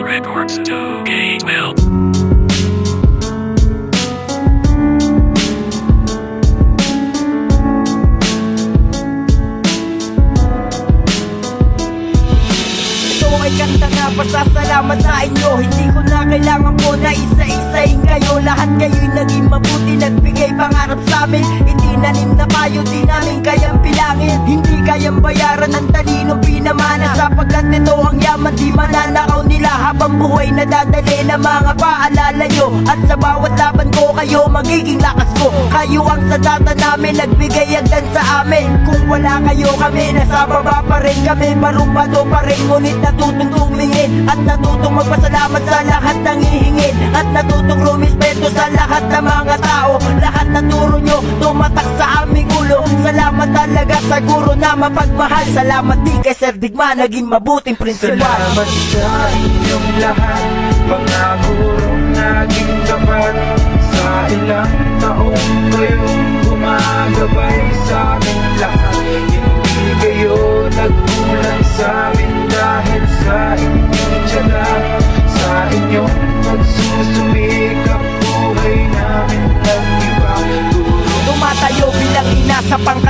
J Records 2K12. Ito ay kanta na pasasalamat sa inyo. Hindi ko na kailangan po na isa-isahin kayo. Lahat kayo'y naging mabuti Nagbigay pangarap sa amin. Itinanim na kayo Di namin kayang bilangin. Hindi kayang bayaran ng talinong pinamana. Sapagkat ito ang yaman Di mananakaw Habang buhay na dadali ng mga paalala nyo. At sa bawat laban ko kayo Magiging lakas ko. Kayo ang sadata namin Nagbigay agdan sa amin. Kung wala kayo kami Nasa baba pa rin kami. Barumbado pa rin Ngunit natutong tumingin At natutong magpasalamat sa lahat ng hihingin. At natutong rumispeto sa lahat ng mga tao Salamat talaga sa guro na mapagmahal. Salamat din kay Sir Digma Naging mabuting prinsipal Salamat sa inyong lahat Mga gurong naging tapat Sa ilang taong kayong gumagabay sa aming lahat Hindi kayo nagkulang sa amin Dahil sa inyong tiyaga. Sa inyong pagsusumikap Buhay namin nag-iba Tumatayo bilang ina sa pangkat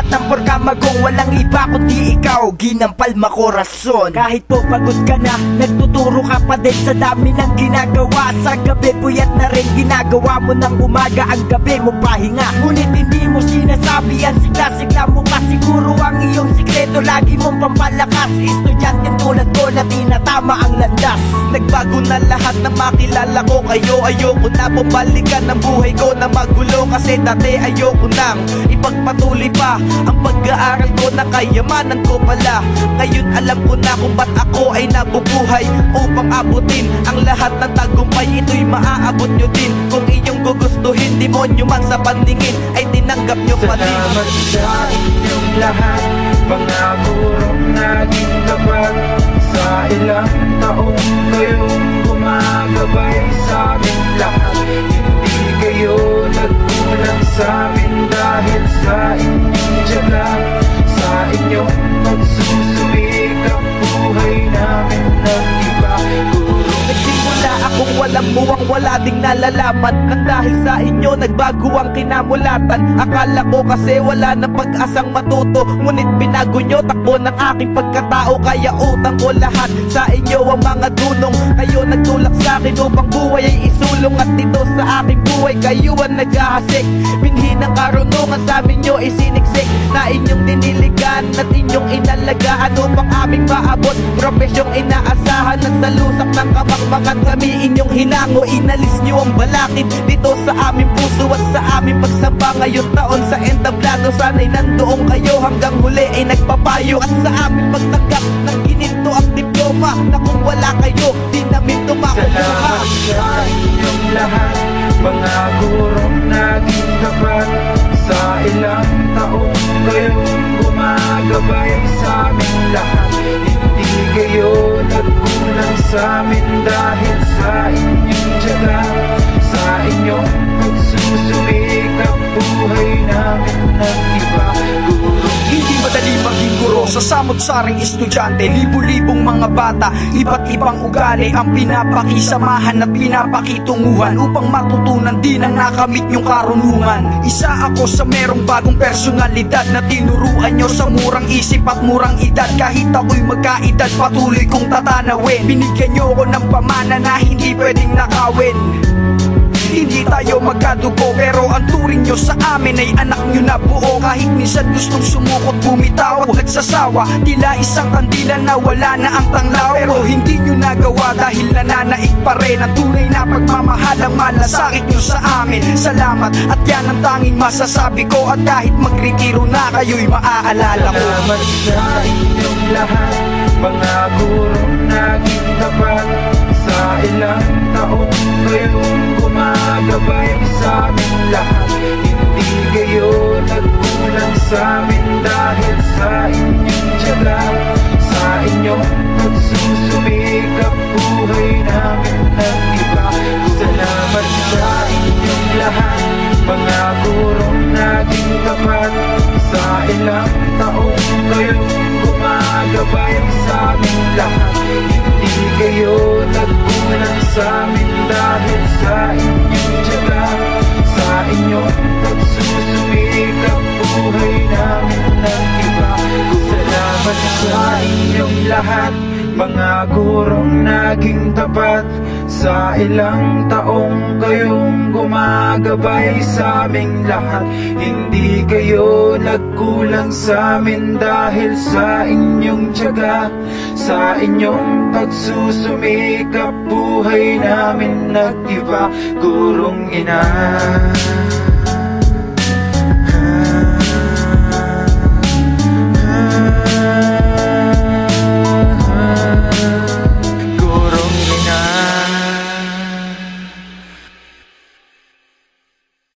Walang iba kundi ikaw, ginampal makorason Kahit po pagod ka na, nagtuturo ka pa din sa dami ng ginagawa. Sa gabi puyat na rin ginagawa mo ng umaga Ang gabi mo pahinga. Ngunit hindi mo sinasabi yan Sigla-sigla mo pa. Siguro ang iyong sikreto Lagi mong pampalakas. Estudyante tulad ko na tinatama ang landas. Nagbago na lahat na makilala ko. Kayo Ayoko na bumalikan ng buhay ko na magulo. Kasi dati ayoko nang ipagpatuloy pa Ang pag-aaral ko na kayamanan ko pala. Ngayon alam ko na kung ba't ako ay nabubuhay Upang abutin ang lahat ng tagumpay. Ito'y maaabot nyo din. Kung iyong gugustuhin Demonyo man sa paningin Ay tinanggap nyo Salamat sa inyong lahat. Mga gurong naging tapat Sa ilang taong kayong gumagabay akong walang muwang wala ding nalalaman Nang dahil sa inyo nagbago ang kinamulatan Akala ko kasi wala na pag-asang matuto Ngunit binago nyo takbo ng aking pagkatao Kaya utang ko lahat sa inyo ang mga dunong Kayo nagtulak sa akin upang buhay ay isulong At dito sa aking buhay kayo ang naghahasik Binhi ng karunungan sa amin nyo isiniksik Na inyong diniligan at inyong inalagaan Upang aming maabot Profesyong inaasahan ng salusak ng kamakmakan Kami inyong hinango Inalis nyo ang balakid Dito sa aming puso at sa aming pagsamba Ngayon taon sa entablado. Sana'y nandoon kayo hanggang huli ay nagpapayo At sa aming pagtanggap ng gininto ang diploma Na kung wala kayo di namin tumakuha Salamat sa inyong lahat Mga gurong naging tapat. Sa ilang taong kayong sa amin Dahil sa inyong guro sa samot-saring estudyante Libu-libong mga bata, iba't ibang ugali Ang pinapakisamahan at pinapakitunguhan Upang matutunan din ang nakamit yung karunungan. Isa ako sa merong bagong personalidad Na tinuruan nyo sa murang isip at murang edad. Kahit ako'y magkaedad patuloy kong tatanawin. Binigyan nyo ako ng pamana na hindi pwedeng nakawin hindi tayo magkadugo Pero ang turing nyo sa amin ay anak nyo na buo. Kahit minsan gustong sumukot bumitaw Huwag nagsasawa. Tila isang kandila na wala na ang tanglaw. Pero hindi nyo nagawa dahil nananaig pa rin Ang tunay na pagmamahal ang malasakit nyo sa amin. Salamat at yan ang tanging masasabi ko. At kahit magretiro na kayo'y maaalala ko. Salamat sa inyong lahat Mga gurong naging tapat Sa ilang taong kayong gumagabay sa aming lahat. Hindi kayo nagkulang sa amin Dahil sa inyong tiyaga. Sa inyong pagsusumikap Buhay namin nag-iba Salamat sa inyong lahat. Mga gurong naging tapat. Sa ilang taong kayong gumagabay sa aming lahat Hindi kayo nagkulang sa amin dahil sa inyong tiyaga Sa inyong pagsusumikap buhay namin nag-iba. Salamat sa inyong lahat. Mga gurong naging tapat Sa ilang taong kayong gumagabay sa aming lahat Hindi kayo nagkulang sa amin dahil sa inyong tiyaga. Sa inyong pagsusumikap buhay namin nag-iba Gurong ina